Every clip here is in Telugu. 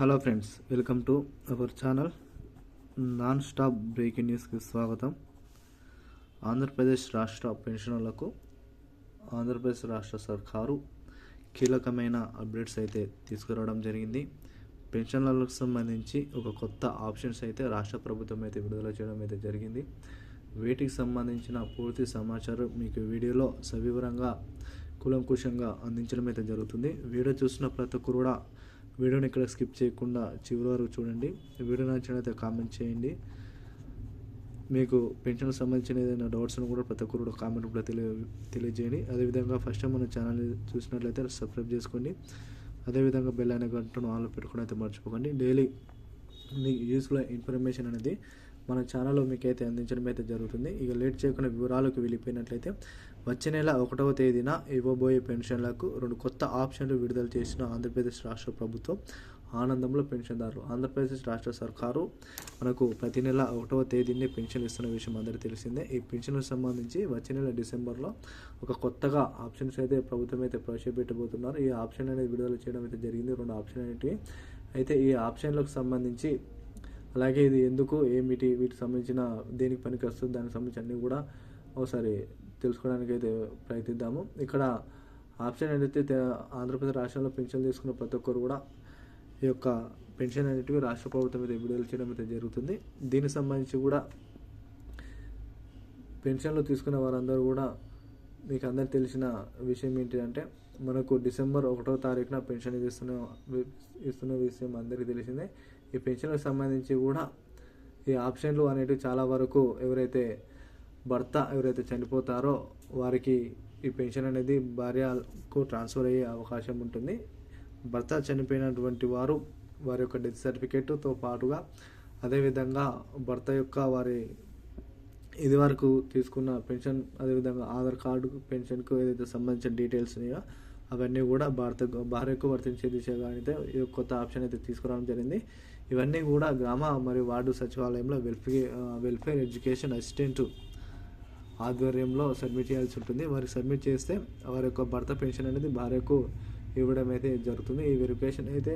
Hello friends welcome to our channel. Non stop breaking న్యూస్కి స్వాగతం. ఆంధ్రప్రదేశ్ రాష్ట్ర పెన్షనర్లకు ఆంధ్రప్రదేశ్ రాష్ట్ర సర్కారు కీలకమైన అప్డేట్స్ అయితే తీసుకురావడం జరిగింది. పెన్షన్లకు సంబంధించి ఒక కొత్త ఆప్షన్స్ అయితే రాష్ట్ర ప్రభుత్వం అయితే విడుదల చేయడం అయితే జరిగింది. వీటికి సంబంధించిన పూర్తి సమాచారం మీకు వీడియోలో సవివరంగా కులంకుశంగా అందించడం అయితే జరుగుతుంది. వీడియో చూసిన ప్రతి ఒక్కరు కూడా వీడియోని ఇక్కడ స్కిప్ చేయకుండా చివరి వరకు చూడండి. వీడియో నచ్చినట్లయితే కామెంట్ చేయండి. మీకు పెన్షన్కి సంబంధించిన ఏదైనా డౌట్స్ను కూడా ప్రతి ఒక్కరు కూడా కామెంట్ కూడా తెలియ తెలియజేయండి. అదేవిధంగా ఫస్ట్ టైం మన ఛానల్ చూసినట్లయితే సబ్స్క్రైబ్ చేసుకోండి. అదేవిధంగా బెల్ అనే గంటను ఆన్లో పెట్టుకుని అయితే మర్చిపోకండి. డైలీ మీకు యూస్ఫుల్ ఇన్ఫర్మేషన్ అనేది మన ఛానల్లో మీకు అయితే అందించడం అయితే జరుగుతుంది. ఇక లేట్ చేయకుండా వివరాలకు వెళ్ళిపోయినట్లయితే వచ్చే నెల ఒకటవ తేదీన ఇవ్వబోయే పెన్షన్లకు రెండు కొత్త ఆప్షన్లు విడుదల చేసిన ఆంధ్రప్రదేశ్ రాష్ట్ర ప్రభుత్వం ఆనందంలో పెన్షన్దారులు. ఆంధ్రప్రదేశ్ రాష్ట్ర సర్కారు మనకు ప్రతి నెల ఒకటవ తేదీని పెన్షన్ ఇస్తున్న విషయం అందరికీ తెలిసిందే. ఈ పెన్షన్కు సంబంధించి వచ్చే నెల డిసెంబర్లో ఒక కొత్తగా ఆప్షన్స్ అయితే ప్రభుత్వం అయితే ప్రవేశపెట్టబోతున్నారు. ఈ ఆప్షన్ అనేది విడుదల చేయడం అయితే జరిగింది. రెండు ఆప్షన్ అనేటివి. అయితే ఈ ఆప్షన్లకు సంబంధించి అలాగే ఇది ఎందుకు ఏమిటి వీటికి సంబంధించిన దేనికి పనికి వస్తుంది దానికి సంబంధించి అన్నీ కూడా ఒకసారి తెలుసుకోవడానికి అయితే ప్రయత్నిద్దాము. ఇక్కడ ఆప్షన్ ఏదైతే ఆంధ్రప్రదేశ్ రాష్ట్రంలో పెన్షన్ తీసుకున్న ప్రతి ఒక్కరు కూడా ఈ యొక్క పెన్షన్ అనేటివి రాష్ట్ర ప్రభుత్వం అయితే విడుదల చేయడం అయితే జరుగుతుంది. దీనికి సంబంధించి కూడా పెన్షన్లు తీసుకున్న వారందరూ కూడా మీకు అందరికి తెలిసిన విషయం ఏంటంటే మనకు డిసెంబర్ ఒకటో తారీఖున పెన్షన్ ఇస్తున్న ఇస్తున్న విషయం అందరికీ తెలిసిందే. ఈ పెన్షన్లకు సంబంధించి కూడా ఈ ఆప్షన్లు అనేటివి చాలా వరకు ఎవరైతే భర్త ఎవరైతే చనిపోతారో వారికి ఈ పెన్షన్ అనేది భార్యకు ట్రాన్స్ఫర్ అయ్యే అవకాశం ఉంటుంది. భర్త చనిపోయినటువంటి వారు వారి యొక్క డెత్ సర్టిఫికేట్తో పాటుగా అదేవిధంగా భర్త యొక్క వారి ఇది వరకు తీసుకున్న పెన్షన్ అదేవిధంగా ఆధార్ కార్డు పెన్షన్కు ఏదైతే సంబంధించిన డీటెయిల్స్ ఉన్నాయో అవన్నీ కూడా భారత భార్యకు వర్తించే దిశగా అయితే ఈ కొత్త ఆప్షన్ అయితే తీసుకురావడం జరిగింది. ఇవన్నీ కూడా గ్రామ మరియు వార్డు సచివాలయంలో వెల్ఫేర్ వెల్ఫేర్ ఎడ్యుకేషన్ అసిస్టెంట్ ఆధ్వర్యంలో సబ్మిట్ చేయాల్సి ఉంటుంది. వారికి సబ్మిట్ చేస్తే వారి యొక్క భర్త పెన్షన్ అనేది భార్యకు ఇవ్వడం అయితే జరుగుతుంది. ఈ వెరిఫికేషన్ అయితే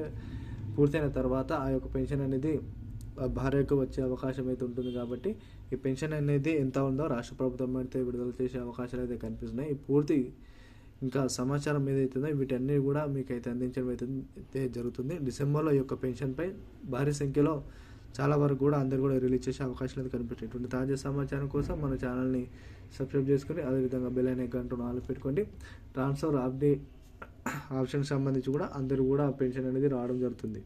పూర్తయిన తర్వాత ఆ యొక్క పెన్షన్ అనేది భార్యకు వచ్చే అవకాశం అయితే ఉంటుంది కాబట్టి ఈ పెన్షన్ అనేది ఎంత ఉందో రాష్ట్ర ప్రభుత్వం అయితే విడుదల చేసే అవకాశాలు అయితే కనిపిస్తున్నాయి. ఈ పూర్తి ఇంకా సమాచారం ఏదైతుందో వీటన్నీ కూడా మీకు అయితే అందించడం అయితే జరుగుతుంది. డిసెంబర్లో ఈ యొక్క పెన్షన్పై భారీ సంఖ్యలో చాలా వరకు కూడా అందరు కూడా రిలీజ్ చేసే అవకాశాలు అయితే కనిపిస్తాయి ఇటువంటి తాజా సమాచారం కోసం మన ఛానల్ని సబ్స్క్రైబ్ చేసుకొని అదేవిధంగా బెల్ అనే గంటను ఆలు పెట్టుకోండి. ట్రాన్స్ఫర్ అప్డే ఆప్షన్కి సంబంధించి కూడా అందరూ కూడా పెన్షన్ అనేది రావడం జరుగుతుంది.